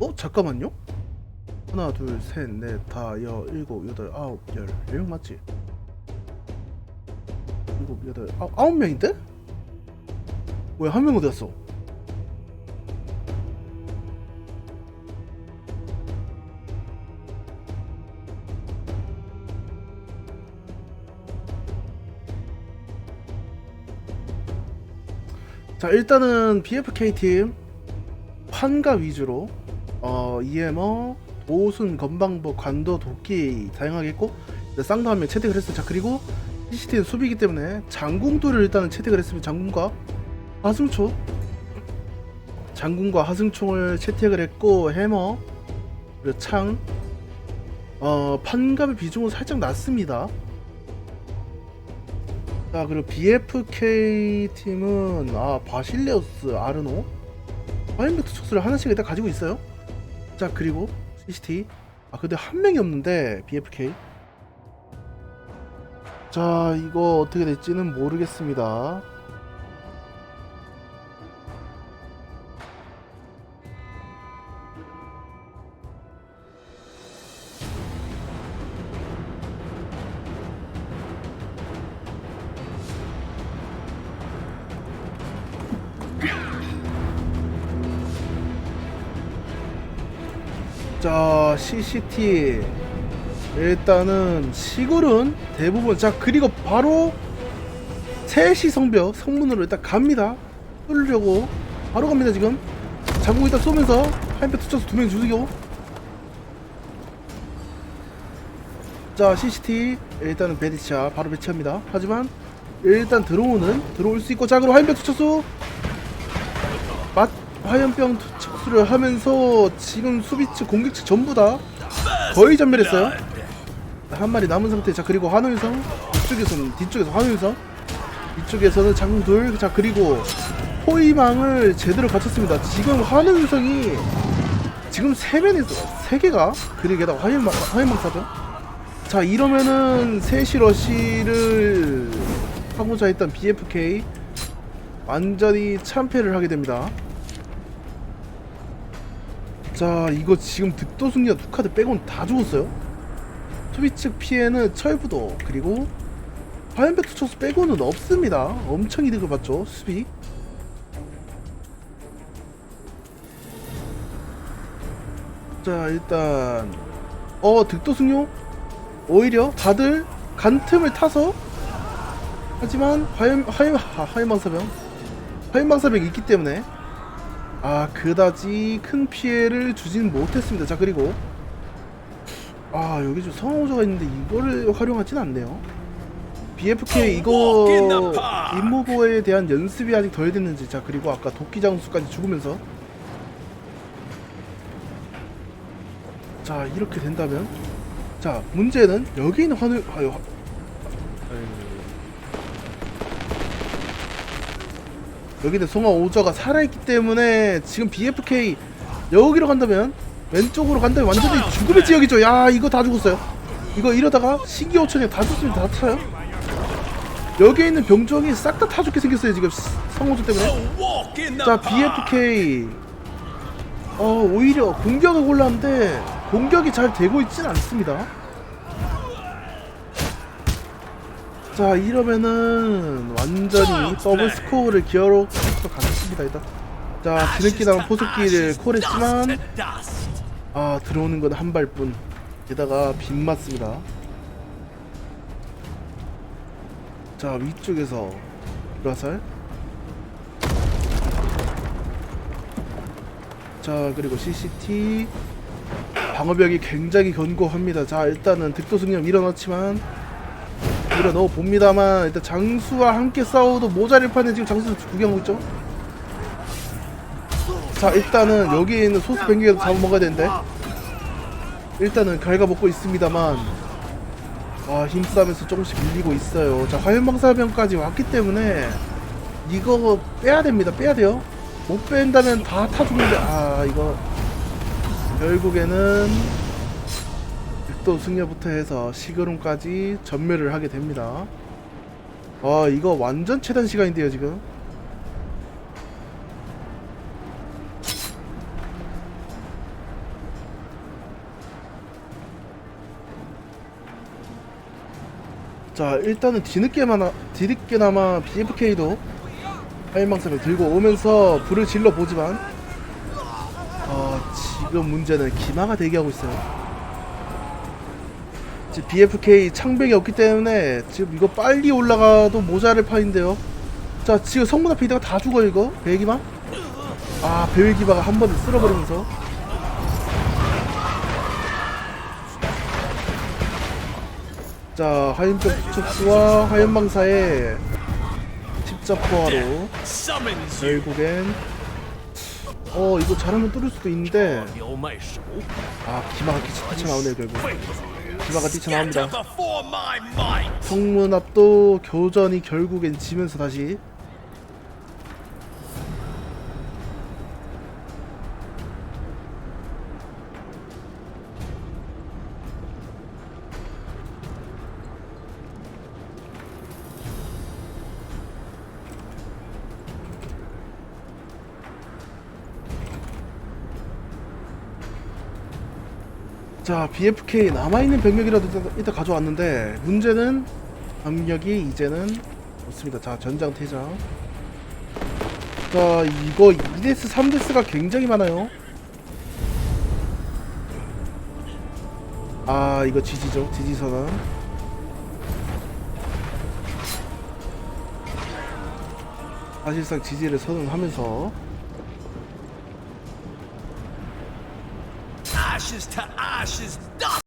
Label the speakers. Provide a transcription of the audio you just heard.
Speaker 1: 어 잠깐만요. 하나 둘 셋 넷 다 여 일곱 여덟 아홉 열 열명 맞지? 일곱 여덟 아, 아홉 명인데? 왜 한 명 어디 갔어? 자 일단은 BFK 팀 환가 위주로 어 EM어 도순 건방버 관도 도끼 다양하게 있고 쌍도 한 명 채택을 했어 자 그리고 CCT는 수비이기 때문에 장궁도를 일단은 채택을 했으면 장궁과 하승초. 장궁과 하승총을 채택을 했고 해머 그리고 창. 어, 판갑의 비중은 살짝 낮습니다. 자 그리고 BFK 팀은 아 바실레우스 아르노. 파인베트 촉수를 하나씩 일단 가지고 있어요 자 그리고 CCT 아 근데 한 명이 없는데 BFK 자 이거 어떻게 될지는 모르겠습니다 자 CCT 일단은 시골은 대부분 자 그리고 바로 3시 성벽 성문으로 일단 갑니다. 뚫으려고 바로 갑니다 지금. 자국 일단 쏘면서 하이패 투쳐서 두 명 죽이고 자 CCT 일단은 베디차 바로 배치합니다. 하지만 일단 들어오는 들어올 수 있고 자 그럼 하이패 투쳐서 맛 화염병 투척수를 하면서 지금 수비측 공격측 전부 다 거의 전멸했어요. 한 마리 남은 상태. 자 그리고 한우유성 이쪽에서는 뒤쪽에서 한우유성 이쪽에서는 장군 둘자 그리고 포위망을 제대로 갖췄습니다. 지금 한우유성이 지금 세 면에서 세 개가 그리고 게다가 화염망 화염망 사죠 자 이러면은 세시 러시를 하고자 했던 BFK 완전히 참패를 하게 됩니다 자 이거 지금 득도승리와 두 카드 빼고는 다 죽었어요. 수비 측 피해는 철부도 그리고 화염백투 초수 빼고는 없습니다. 엄청 이득을 봤죠 수비. 자 일단 어 득도승료? 오히려 다들 간 틈을 타서 하지만 화염 화염 아, 화염 방사병. 화염 방사병이 있기 때문에 아 그다지 큰 피해를 주진 못했습니다. 자 그리고 아 여기 좀 성호조가 있는데 이거를 활용하진 않네요. BFK 이거 임무보에 대한 연습이 아직 덜 됐는지. 자 그리고 아까 도끼 장수까지 죽으면서. 자 이렇게 된다면 자 문제는 여기 있는 환우 아 여기는 송아 오저가 살아있기 때문에 지금 BFK 여기로 간다면 왼쪽으로 간다면 완전히 죽음의 지역이죠. 야 이거 다 죽었어요. 이거 이러다가 신기호천이 다 죽으면 다. 차요. 여기에 있는 병종이 싹 다 타 죽게 생겼어요 지금. 성호조 때문에. 자 BFK 어 오히려 공격을 골랐는데 공격이 잘 되고 있진 않습니다 자 이러면은 완전히 더블 스코어를 기어로 가겠습니다 일단. 자 드늦게 나온 포석기를 콜했지만 아 들어오는 건 한 발뿐. 게다가 빗 맞습니다. 자 위쪽에서 불화살 자 그리고 CCT 방어벽이 굉장히 견고합니다. 자 일단은 득도승령 밀어넣지만 밀어 넣어 봅니다만 일단 장수와 함께 싸워도 모자를 파는 지금 장수 구경하고 있죠? 자 일단은 여기에 있는 소스 뱅기라도 잡아먹어야 되는데. 일단은 갉아먹고 있습니다만. 아 힘싸움에서 조금씩 밀리고 있어요. 자 화염방사병까지 왔기 때문에 이거 빼야 됩니다. 빼야 돼요. 못 뺀다면 다 타 죽는데. 아 이거. 결국에는 복도 승려부터 해서 시그룸까지 전멸을 하게 됩니다. 와 이거 완전 최단 시간인데요 지금? 자 일단은 뒤늦게만 뒤늦게나마 BFK도 하인방사를 들고 오면서 불을 질러 보지만 어, 아, 지금 문제는 기마가 대기하고 있어요. BFK 창백이 없기 때문에 지금 이거 빨리 올라가도 모자를 파인데요. 자 지금 성문 앞에 있다가 다 죽어 이거 배기마. 아 배기마가 한 번에 쓸어버리면서. 자 화염병 축구와 화염방사에 십자포화로 결국엔 어 이거 잘하면 뚫을 수도 있는데 아 기마가 기차 나오네 결국 기마가 뛰쳐나옵니다. 성문 앞도 교전이 결국엔 지면서 다시 자 BFK 남아있는 병력이라도 일단, 가져왔는데 문제는 병력이 이제는 없습니다. 자 전장 퇴장. 자 이거 2데스 3데스가 굉장히 많아요. 아 이거 지지죠? 지지선언. 사실상 지지를 선언하면서
Speaker 2: Josh is done!